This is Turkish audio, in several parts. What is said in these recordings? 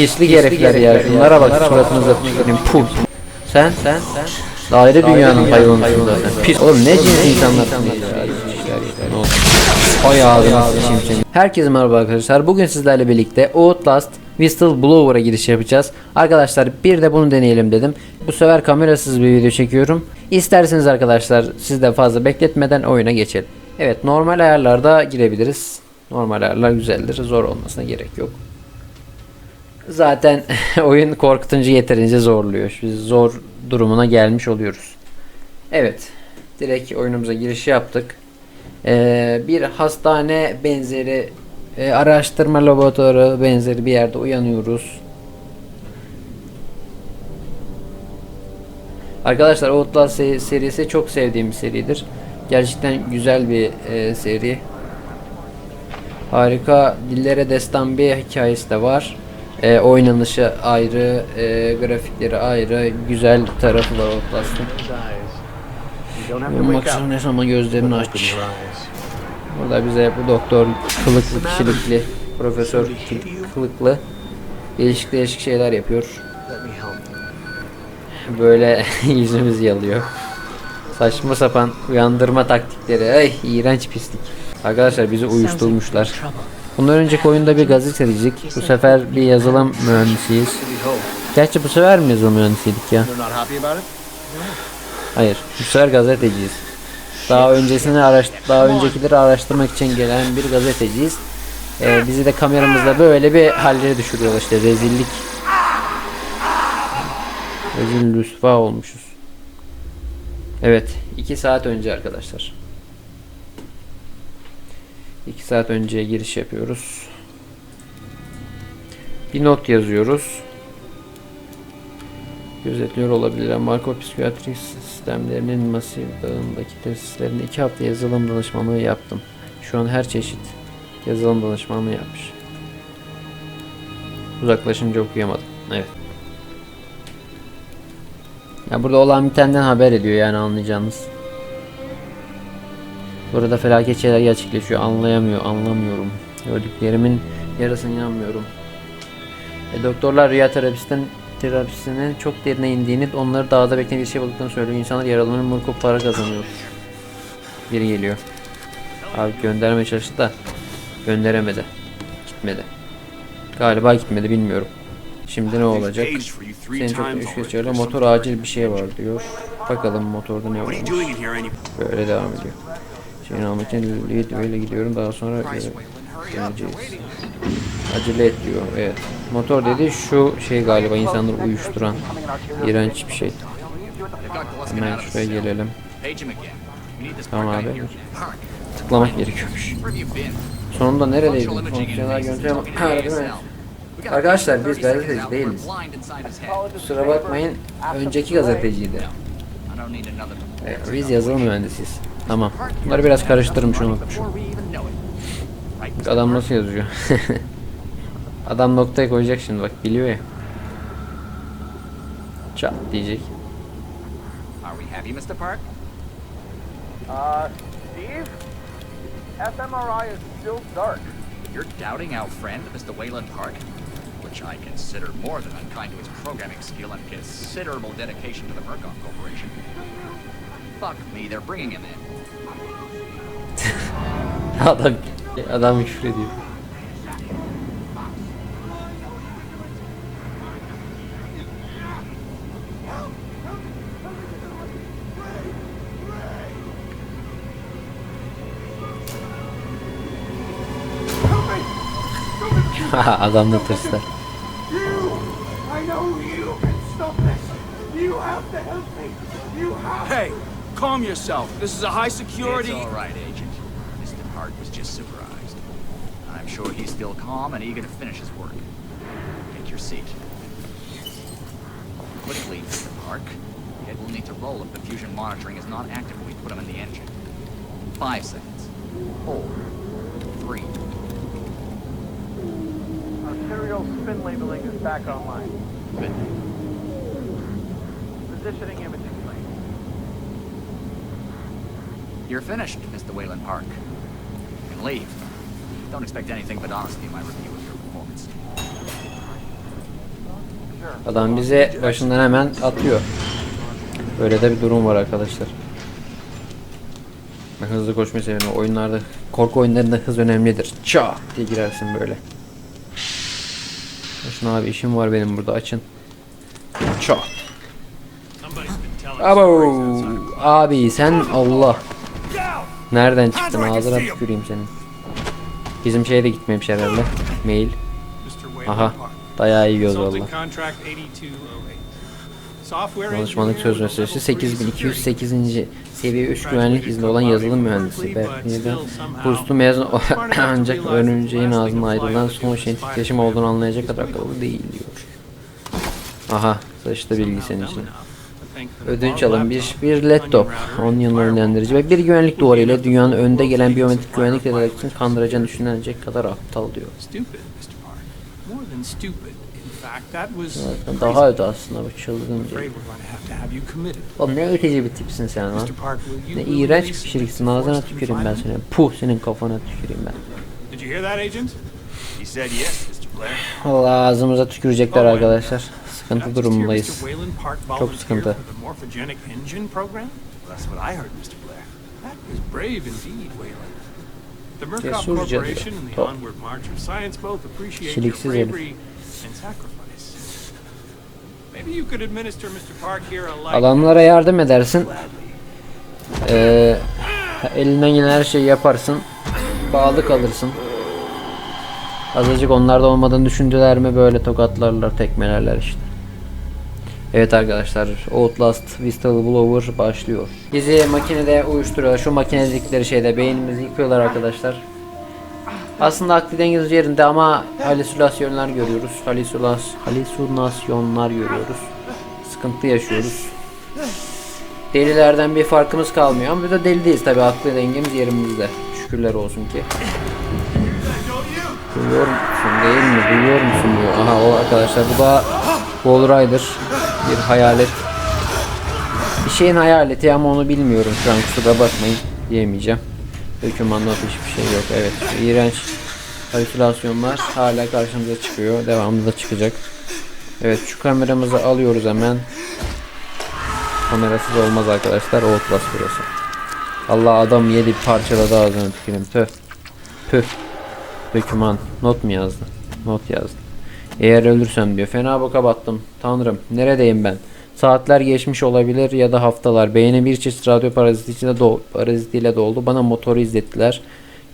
Pislik herifler ya. Şunlara bak suratınıza tüküreyim. Puh. Sen sen sen. Daire dünyanın olmuşsun zaten. Pis. Oğlum ne cins insanlarsın? Ay ağzına sıçayım seni. Herkese merhaba arkadaşlar. Bugün sizlerle birlikte Outlast Whistleblower'a giriş yapacağız. Arkadaşlar bir de bunu deneyelim dedim. Bu sefer kamerasız bir video çekiyorum. İsterseniz arkadaşlar siz de fazla bekletmeden oyuna geçelim. Evet normal ayarlarda girebiliriz. Normal ayarlar güzeldir. Zor olmasına gerek yok. Zaten oyun korkutunca yeterince zorluyor. Biz zor durumuna gelmiş oluyoruz. Evet. Direkt oyunumuza giriş yaptık. Ee, bir hastane benzeri e, araştırma laboratuvarı benzeri bir yerde uyanıyoruz. Arkadaşlar Outlast se- serisi çok sevdiğim bir seridir. Gerçekten güzel bir e, seri. Harika dillere destan bir hikayesi de var. E, oynanışı ayrı, e, grafikleri ayrı, güzel tarafı var Outlast'ın. Baksana ne zaman gözlerini aç. Burada bize bu doktor kılıklı kişilikli, profesör kılıklı değişik değişik şeyler yapıyor. Böyle yüzümüz yalıyor. Saçma sapan uyandırma taktikleri. Ay iğrenç pislik. Arkadaşlar bizi uyuşturmuşlar. Bundan önceki oyunda bir gazeteciydik. Bu sefer bir yazılım mühendisiyiz. Gerçi bu sefer mi yazılım mühendisiydik ya? Hayır. Bu sefer gazeteciyiz. Daha öncesini araş daha öncekileri araştırmak için gelen bir gazeteciyiz. Ee, bizi de kameramızla böyle bir hallere düşürüyorlar işte rezillik. Rezil rüsva olmuşuz. Evet. 2 saat önce arkadaşlar. 2 saat önceye giriş yapıyoruz. Bir not yazıyoruz. Gözetliyor olabilir. Marco psikiyatri sistemlerinin masif dağındaki tesislerinde iki hafta yazılım danışmanlığı yaptım. Şu an her çeşit yazılım danışmanlığı yapmış. Uzaklaşınca okuyamadım. Evet. Ya burada olan bitenden haber ediyor yani anlayacağınız. Burada felaket şeyler gerçekleşiyor. Anlayamıyor, anlamıyorum. Gördüklerimin yarısını inanmıyorum. E, doktorlar rüya terapistin terapisinin çok derine indiğini, onları dağda bekleyen bir şey bulduklarını söylüyor. İnsanlar yaralanır, mırko para kazanıyor. Biri geliyor. Abi göndermeye çalıştı da gönderemedi. Gitmedi. Galiba gitmedi bilmiyorum. Şimdi ne olacak? Seni çok üç already. geçiyor. Motor acil bir şey var diyor. Bakalım motorda ne varmış. Böyle devam ediyor. Şeyini almak için video ile gidiyorum. Daha sonra döneceğiz. Acele et diyor. Evet. Motor dedi şu şey galiba insanları uyuşturan. iğrenç bir şey. Hemen şuraya gelelim. Tamam abi. Tıklamak gerekiyormuş. Sonunda neredeydi? Functional imaging Fonksiyonel got Arkadaşlar, 30 biz gazeteci değiliz. Kusura bakmayın. Önceki gazeteciydi. Evet, biz yazılım mühendisiyiz. Tamam. Bunları biraz karıştırmış unutmuşum. Adam nasıl yazıyor? Adam noktaya koyacak şimdi bak biliyor ya. Çat diyecek. Are we happy, Mr. Park? Uh, Steve? fMRI is still dark. You're doubting our friend, Mr. Wayland Park? Which I consider more than unkind to his programming skill and considerable dedication to the Murkoff Corporation. Fuck me, they're bringing him in. Adam adam küfür ediyor. adam da have Hey, calm yourself. This is a high security. It's all right, Agent. Mr. Park was just supervised. I'm sure he's still calm and eager to finish his work. Take your seat. Quickly, Mr. Park. It will need to roll if the fusion monitoring is not active when we put him in the engine. Five seconds. Four. Three. Our serial spin labeling is back online. Good. Positioning imaging You're finished, Mr. Wayland Park. You can leave. Don't expect anything but honesty in my review of your performance. Adam bize başından hemen atıyor. Böyle de bir durum var arkadaşlar. Hızlı koşmayı seviyorum. Oyunlarda, korku oyunlarında hız önemlidir. Ça diye girersin böyle. Açın abi işim var benim burada açın. Ça. Abo. Abi sen Allah. Nereden çıktın ağzına tüküreyim senin. Bizim şeye de gitmemiş herhalde. Mail. Aha. Dayağı yiyoruz valla. contract 8208. Software Danışmanlık söz meselesi level three security. 8208. seviye 3 güvenlik izni olan yazılım mühendisi. Berkeley'den kurslu mezun ancak öğrencinin ağzına ayrılan son şeyin titreşim olduğunu anlayacak kadar akıllı değil diyor. Aha sıçtı bilgi senin için. Ödünç alın bir, bir laptop, 10 yıl önlendirici ve bir güvenlik duvarı ile dünyanın önde gelen biyometrik güvenlik için kandıracağını düşünülecek kadar aptal diyor. Zaten daha öte aslında bu çılgınca. Oğlum ne öteci bir tipsin sen lan. Ne iğrenç bir reports ağzına tüküreyim ben senin. Puh senin kafana tüküreyim ben. Did you hear that, Agent? He said yes, Mr. Blair. Allah ağzımıza tükürecekler arkadaşlar. Sıkıntı durumundayız. Çok sıkıntı. for the morphogenic engine program? That's what I heard, Mr. Blair. That is brave indeed, Wayland. The Murkoff Cesur cadı. Corporation and the Top. Onward March of Science both appreciate your Kişiliksiz herif. Adamlara yardım edersin. Ee, elinden gelen her şeyi yaparsın. Bağlı kalırsın. Azıcık onlarda olmadığını düşündüler mi böyle tokatlarlar, tekmelerler işte. Evet arkadaşlar, Outlast Whistleblower başlıyor. Bizi makinede uyuşturuyor. Şu makine dedikleri şeyde beynimizi yıkıyorlar arkadaşlar. Aslında aklı dengesiz yerinde ama halüsinasyonlar görüyoruz. Halüsinas, halüsinasyonlar görüyoruz. Sıkıntı yaşıyoruz. Delilerden bir farkımız kalmıyor ama biz de deli değiliz tabi aklı dengemiz yerimizde. Şükürler olsun ki. Duyuyor musun değil mi? Duyuyor musun diyor. Aha o arkadaşlar bu da Wall Rider. Bir hayalet. Bir şeyin hayaleti ama onu bilmiyorum şu an kusura bakmayın diyemeyeceğim. Dokümanda hiçbir şey yok. Evet iğrenç halüsinasyonlar hala karşımıza çıkıyor. Devamlı da çıkacak. Evet şu kameramızı alıyoruz hemen. Kamerasız olmaz arkadaşlar. Outlast burası. Allah adam yedi parçaladı ağzını tükürüm. Tüh. Tüh. Döküman. Not mu yazdı? Not yazdı. Eğer ölürsem diyor. Fena boka battım. Tanrım. Neredeyim ben? Saatler geçmiş olabilir ya da haftalar. Beynim bir çeşit radyo parazitiyle, do parazitiyle doldu. Bana motoru izlettiler.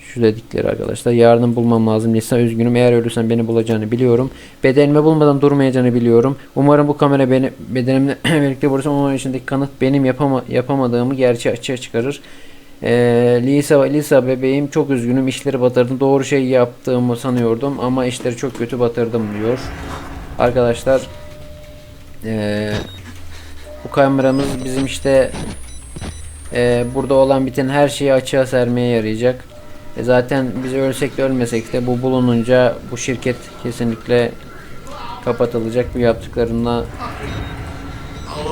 Şu dedikleri arkadaşlar. Yardım bulmam lazım. Lisa üzgünüm. Eğer ölürsem beni bulacağını biliyorum. Bedenimi bulmadan durmayacağını biliyorum. Umarım bu kamera beni bedenimle birlikte bulursam onun içindeki kanıt benim yapama, yapamadığımı gerçeği açığa çıkarır. Ee, Lisa, Lisa bebeğim çok üzgünüm işleri batırdım. Doğru şey yaptığımı sanıyordum ama işleri çok kötü batırdım diyor. Arkadaşlar ee, bu kameramız bizim işte ee, burada olan biten her şeyi açığa sermeye yarayacak. E zaten biz ölsek de ölmesek de bu bulununca bu şirket kesinlikle kapatılacak. Bu yaptıklarına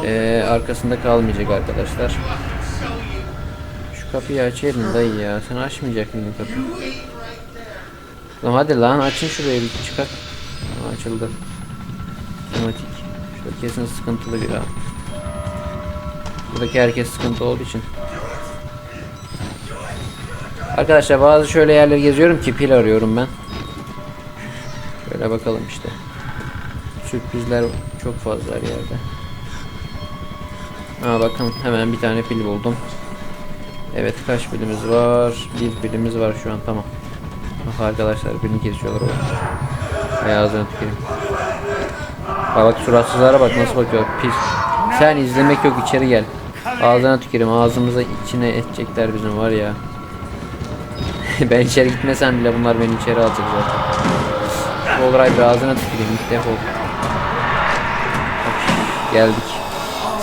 ee, arkasında kalmayacak arkadaşlar. Şu kapıyı açayım dayı ya. Sen açmayacak mıydın kapıyı? Lan hadi lan açın şurayı bir çıkar. Aa, açıldı. Otomatik. Şurada kesin sıkıntılı bir an. Buradaki herkes sıkıntı olduğu için. Arkadaşlar bazı şöyle yerler geziyorum ki pil arıyorum ben. Şöyle bakalım işte. Sürprizler çok fazla yerde. Aa bakın hemen bir tane pil buldum. Evet kaç pilimiz var? Bir pilimiz var şu an tamam. Bak arkadaşlar birini kesiyorlar orada. Ayağına tüküreyim. Bak suratsızlara bak nasıl bakıyor pis. Sen izlemek yok içeri gel. Ağzına tüküreyim ağzımıza içine edecekler bizim var ya. ben içeri gitmesem bile bunlar beni içeri atacak zaten. Olur bir ağzına tüküreyim git defol. Geldik.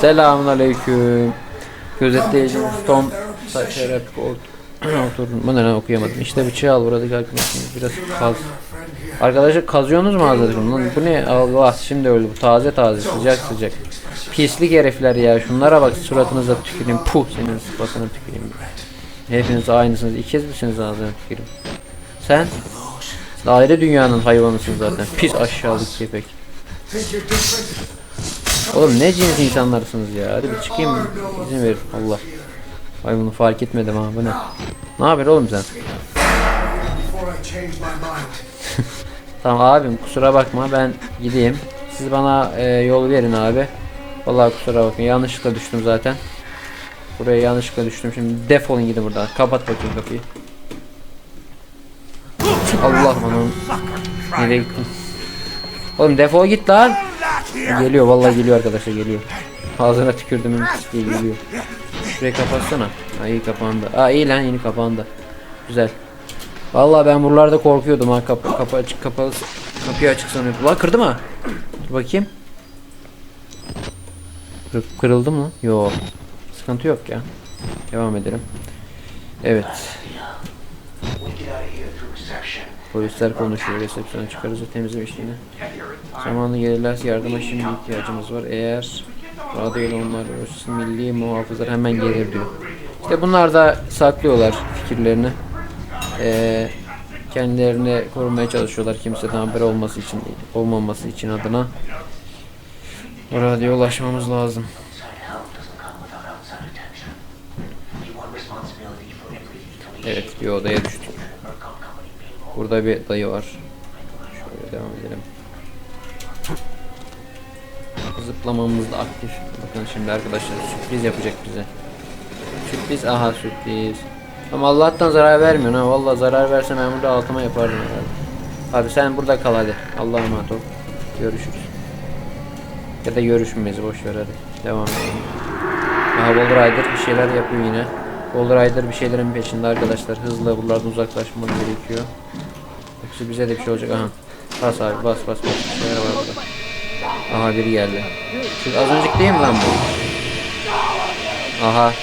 Selamun aleyküm. Gözetleyici Tom Saçarak oturdum. Bu ne lan okuyamadım. İşte bıçağı al buradaki arkadaşım. Biraz kaz. Arkadaşlar kazıyorsunuz mu ağzınızı? Lan bu ne? Allah şimdi öldü bu. Taze taze sıcak sıcak. Pislik herifler ya. Şunlara bak suratınıza tüküreyim. Puh senin sıfatına tüküreyim. Hepiniz aynısınız. İkiz misiniz ağzına tüküreyim. Sen? Ayrı dünyanın hayvanısın zaten. Pis aşağılık different? Oğlum ne cins insanlarsınız ya. Hadi bir çıkayım izin verin. Allah. Ay bunu fark etmedim ha bu ne? Ne haber oğlum sen? Tamam abim kusura bakma ben gideyim. Siz bana e, yol verin abi. Vallahi kusura bakmayın yanlışlıkla düştüm zaten. Buraya yanlışlıkla düştüm şimdi defolun gidin buradan. Kapat bakayım kapıyı. Allah anam. Nereye gittin? Oğlum defol git lan. Geliyor vallahi geliyor arkadaşlar geliyor. Ağzına tükürdüm diye geliyor. Şurayı kapatsana. Ha iyi kapandı. Aa iyi lan yeni kapandı. Güzel. Vallahi ben buralarda korkuyordum ha kapı kapı açık kapalı kapıyı açık sanıyordum. Lan kırdı mı? Dur bakayım. Kır, kırıldı mı? Yo. Sıkıntı yok ya. Devam edelim. Evet. Polisler konuşuyor. Resepsiyona çıkarız ve temizleme işini. Zamanlı gelirlerse yardıma şimdi ihtiyacımız var. Eğer radyoyla onlar uğraşırsa milli muhafızlar hemen gelir diyor. İşte bunlar da saklıyorlar fikirlerini. Ee, kendilerini korumaya çalışıyorlar kimseden haber olması için olmaması için adına. O radyoya ulaşmamız lazım. Evet bir odaya düştük. Burada bir dayı var. Şöyle devam edelim. Zıplamamız da aktif. Bakın şimdi arkadaşlar sürpriz yapacak bize. Sürpriz aha sürpriz. Ama Allah'tan zarar vermiyor ha. Vallahi zarar verse ben burada altıma yapardım herhalde. Abi sen burada kal hadi. Allah'a emanet ol. Görüşürüz. Ya da görüşmeyiz boş ver hadi. Devam edelim. Aha Boulder Rider bir şeyler yapıyor yine. Boulder Rider bir şeylerin peşinde arkadaşlar. Hızla buralardan uzaklaşmamız gerekiyor. Yoksa bize de bir şey olacak. Aha. Bas abi bas bas bas. Bir şeyler var burada. Aha biri geldi. Şu az önceki değil mi lan bu? Aha.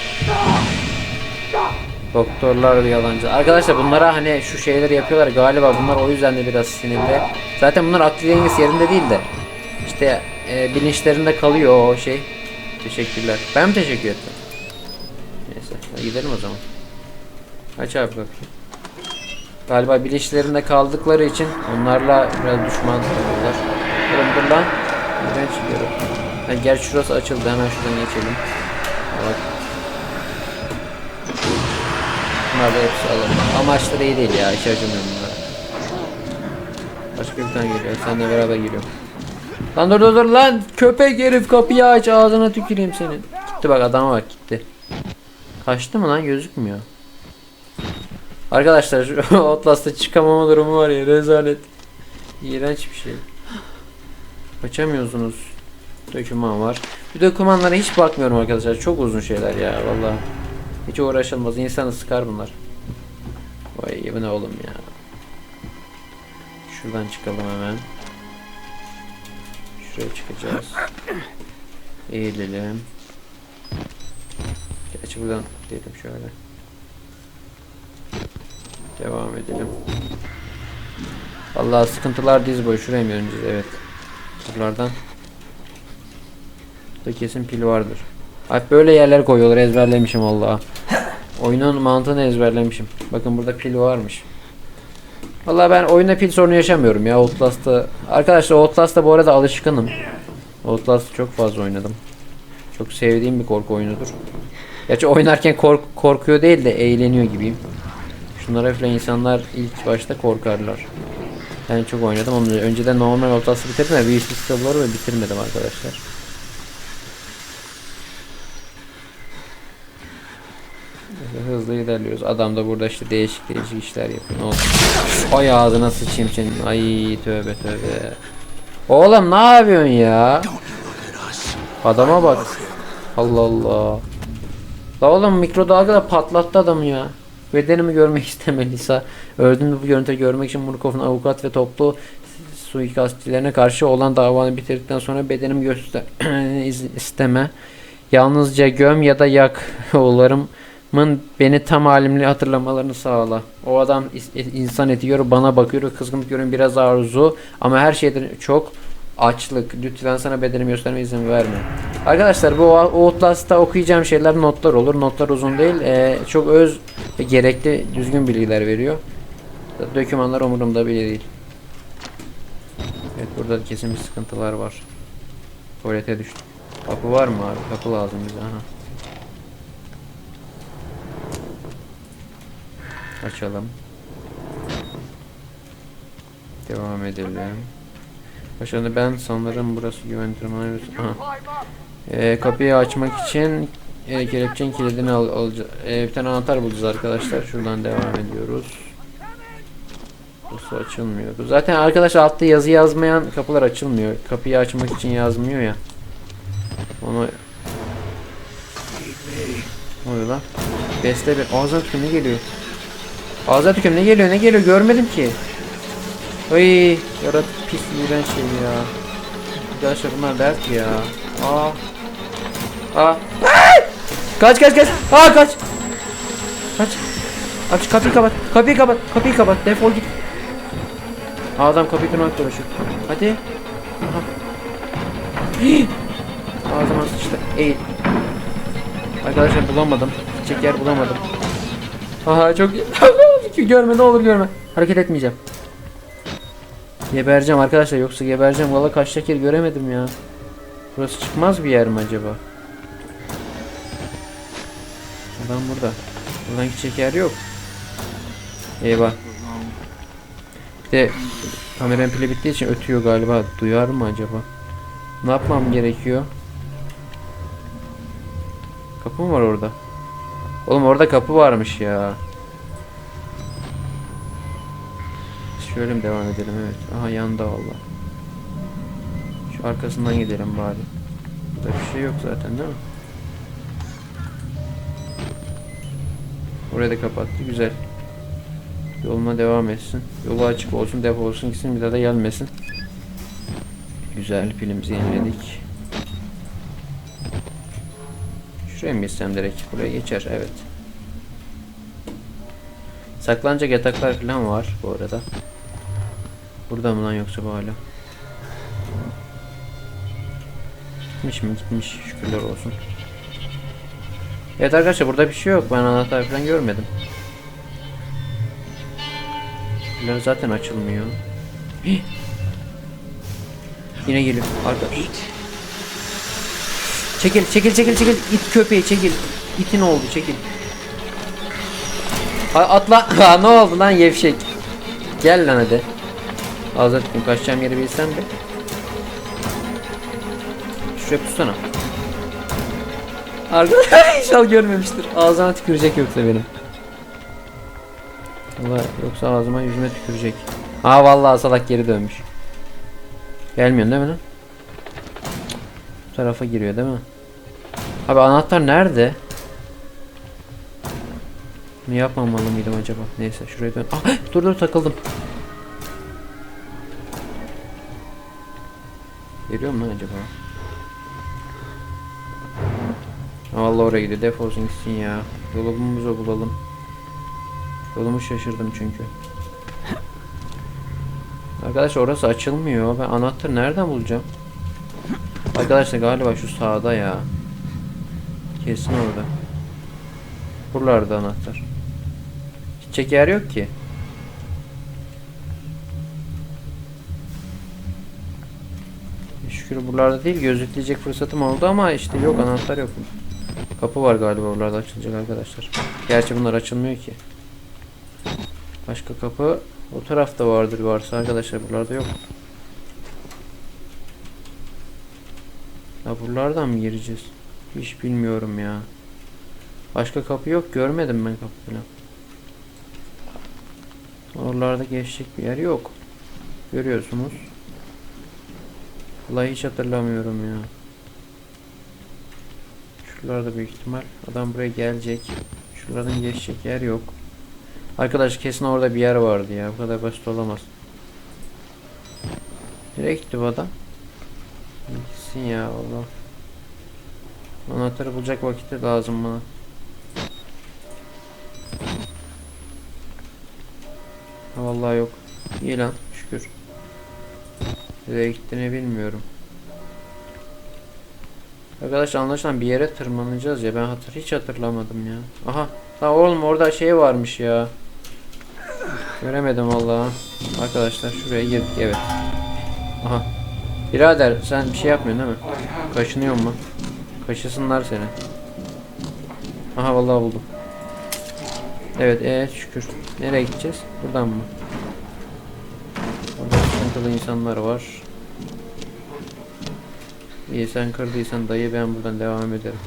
Doktorlar ve yalancı. Arkadaşlar bunlara hani şu şeyleri yapıyorlar galiba bunlar o yüzden de biraz sinirli. Zaten bunlar aklı dengesi yerinde değil de. İşte e, bilinçlerinde kalıyor o şey. Teşekkürler. Ben mi teşekkür ettim? Neyse gidelim o zaman. Aç abi bakayım. Galiba bilinçlerinde kaldıkları için onlarla biraz düşman oluyorlar. Oğlum dur Ben çıkıyorum. Ha, gerçi şurası açıldı hemen şuradan geçelim. Bak. Bunlar da hepsi alalım. Amaçları iyi değil ya. Hiç acımıyorum bunlara. Başka bir tane geliyor. Seninle beraber geliyorum. Lan dur dur dur lan. Köpek herif kapıyı aç. Ağzına tüküreyim senin. Gitti bak adama bak gitti. Kaçtı mı lan gözükmüyor. Arkadaşlar Outlast'ta çıkamama durumu var ya rezalet. İğrenç bir şey. Açamıyorsunuz. Doküman var. Bu dokümanlara hiç bakmıyorum arkadaşlar. Çok uzun şeyler ya vallahi. Hiç uğraşılmaz. İnsanı sıkar bunlar. Vay bu ne oğlum ya. Şuradan çıkalım hemen. Şuraya çıkacağız. Eğilelim. Gerçi buradan diyelim şöyle. Devam edelim. Vallahi sıkıntılar diz boyu şuraya mı yöneceğiz? Evet. Buralardan. Burada kesin pil vardır. Hep böyle yerler koyuyorlar ezberlemişim vallahi. Oyunun mantığını ezberlemişim. Bakın burada pil varmış. Vallahi ben oyunda pil sorunu yaşamıyorum ya Outlast'ta. Arkadaşlar Outlast'ta bu arada alışkınım. Outlast'ı çok fazla oynadım. Çok sevdiğim bir korku oyunudur. Gerçi oynarken kork korkuyor değil de eğleniyor gibiyim. Şunlara falan insanlar ilk başta korkarlar. Ben çok oynadım ama önceden normal Outlast'ı bitirdim ve Beast Stable'ları ve bitirmedim arkadaşlar. Hızlı ilerliyoruz. Adam da burada işte değişik değişik işler yapıyor. Ne oldu? Ay ağzına sıçayım senin. Ay tövbe tövbe. Oğlum ne yapıyorsun ya? Adama bak. Allah Allah. La oğlum mikrodalga patlattı adamı ya. Bedenimi görmek istemeliyse öldüğümde bu görüntüleri görmek için Murkov'un avukat ve toplu suikastçilerine karşı olan davanı bitirdikten sonra bedenimi göster isteme. Yalnızca göm ya da yak oğullarımın beni tam halimle hatırlamalarını sağla. O adam insan eti bana bakıyor, kızgınlık görüyorum, biraz arzu ama her şeyden çok açlık. Lütfen sana bedenimi gösterme izin verme. Arkadaşlar bu Outlast'ta okuyacağım şeyler notlar olur. Notlar uzun değil. Ee, çok öz ve gerekli düzgün bilgiler veriyor. Dokümanlar umurumda bile değil. Evet Burada kesin bir sıkıntılar var. Tuvalete düştüm. Kapı var mı abi? Kapı lazım bize. Aha. Açalım. Devam edelim. Başarılı ben sanırım burası güven tırmanıyoruz. Aha. Ee, kapıyı açmak için e, kelepçenin kilidini al, alacağız. E, bir tane anahtar bulacağız arkadaşlar. Şuradan devam ediyoruz. Burası açılmıyor. Zaten arkadaş altta yazı yazmayan kapılar açılmıyor. Kapıyı açmak için yazmıyor ya. Onu oluyor lan? Beste bir ağzına ne geliyor? Ağzına tüküm ne geliyor ne geliyor görmedim ki. Ay yaratık pis iğrenç şey ya. Arkadaşlar bunlar dert ya. Aa. Aa. Kaç kaç kaç. Aa kaç. Kaç. Aç kapıyı kapat. Kapıyı kapat. Kapıyı kapat. Defol git. Adam kapıyı kırmakla uğraşıyor. Hadi. Aha. Hii. Ağzıma sıçtı. Eğil. Arkadaşlar bulamadım. Gidecek yer bulamadım. Aha çok görme ne olur görme. Hareket etmeyeceğim. Gebereceğim arkadaşlar yoksa gebereceğim. Valla kaç şeker göremedim ya. Burası çıkmaz bir yer mi acaba? Adam burada. Buradan gidecek yer yok. Eyvah. Bir de kameranın pili bittiği için ötüyor galiba. Duyar mı acaba? Ne yapmam gerekiyor? Kapı mı var orada? Oğlum orada kapı varmış ya. Şöyle mi devam edelim evet. Aha yanında valla. Şu arkasından gidelim bari. Burada bir şey yok zaten değil mi? Orayı da kapattı güzel. Yoluna devam etsin. Yolu açık olsun defolsun gitsin bir daha da gelmesin. Güzel pilimizi yeniledik. Şuraya mı geçsem direkt? Buraya geçer evet. Saklanacak yataklar falan var bu arada. Burada mı lan yoksa bu hala? Gitmiş mi? Gitmiş. Şükürler olsun. Evet arkadaşlar burada bir şey yok. Ben anahtar falan görmedim. Bunlar zaten açılmıyor. Yine geliyor. Arka. Çekil, çekil, çekil, çekil. İt köpeği çekil. İtin oldu, çekil. A- Atla. Ha, ne oldu lan yevşek? Gel lan hadi. Tüküm kaçacağım yeri bilsem de. Şuraya tutsana. Arkadaşlar inşallah görmemiştir. Ağzına tükürecek yoksa benim. Valla yoksa ağzıma yüzüme tükürecek. Aa vallahi salak geri dönmüş. Gelmiyorsun değil mi lan? Bu tarafa giriyor değil mi? Abi anahtar nerede? Bunu yapmamalı mıydım acaba? Neyse şuraya dön. Ah, dur dur takıldım. Geliyor mu acaba? Ha, Vallahi oraya gidiyor. Defolsun gitsin ya. Yolumuzu bulalım. Yolumu şaşırdım çünkü. Arkadaşlar orası açılmıyor. Ben anahtarı nereden bulacağım? Arkadaşlar galiba şu sağda ya. Kesin orada. Buralarda anahtar. Gidecek yer yok ki. Şükür buralarda değil gözükleyecek fırsatım oldu ama işte yok anahtar yok. Kapı var galiba oralarda açılacak arkadaşlar. Gerçi bunlar açılmıyor ki. Başka kapı o tarafta vardır varsa arkadaşlar buralarda yok. Ya buralardan mı gireceğiz? Hiç bilmiyorum ya. Başka kapı yok görmedim ben kapı falan. Oralarda geçecek bir yer yok. Görüyorsunuz. Vallahi hiç hatırlamıyorum ya. Şuralarda büyük ihtimal adam buraya gelecek. Şuradan geçecek yer yok. Arkadaş kesin orada bir yer vardı ya. Bu kadar basit olamaz. Nereye gitti adam? Gitsin ya Allah. Anahtarı bulacak vakitte lazım bana. Vallahi yok. İyi lan şükür. Nereye gittiğini bilmiyorum. Arkadaş anlaşılan bir yere tırmanacağız ya ben hatır hiç hatırlamadım ya. Aha. Ha oğlum orada şey varmış ya. Göremedim vallahi. Arkadaşlar şuraya girdik evet. Aha. Birader sen bir şey yapmıyorsun değil mi? Kaşınıyor mu? Kaşısınlar seni. Aha vallahi buldum. Evet evet şükür. Nereye gideceğiz? Buradan mı? Burada sıkıntılı insanlar var. İyi sen kırdıysan dayı ben buradan devam ederim.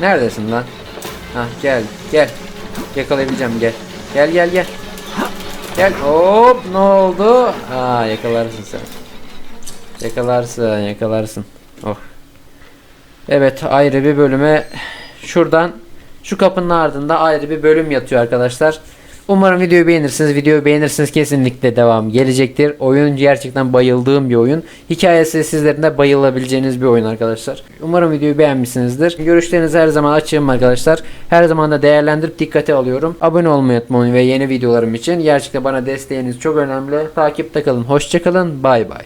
Neredesin lan? Hah gel gel. Yakalayabileceğim gel. Gel gel gel. Gel hop ne oldu? Aa yakalarsın sen. Yakalarsın yakalarsın. Oh. Evet ayrı bir bölüme şuradan şu kapının ardında ayrı bir bölüm yatıyor arkadaşlar. Umarım videoyu beğenirsiniz. Videoyu beğenirsiniz kesinlikle devam gelecektir. Oyun gerçekten bayıldığım bir oyun. Hikayesi sizlerin de bayılabileceğiniz bir oyun arkadaşlar. Umarım videoyu beğenmişsinizdir. Görüşlerinizi her zaman açığım arkadaşlar. Her zaman da değerlendirip dikkate alıyorum. Abone olmayı unutmayın ve yeni videolarım için. Gerçekten bana desteğiniz çok önemli. Takipte kalın. Hoşçakalın. Bay bay.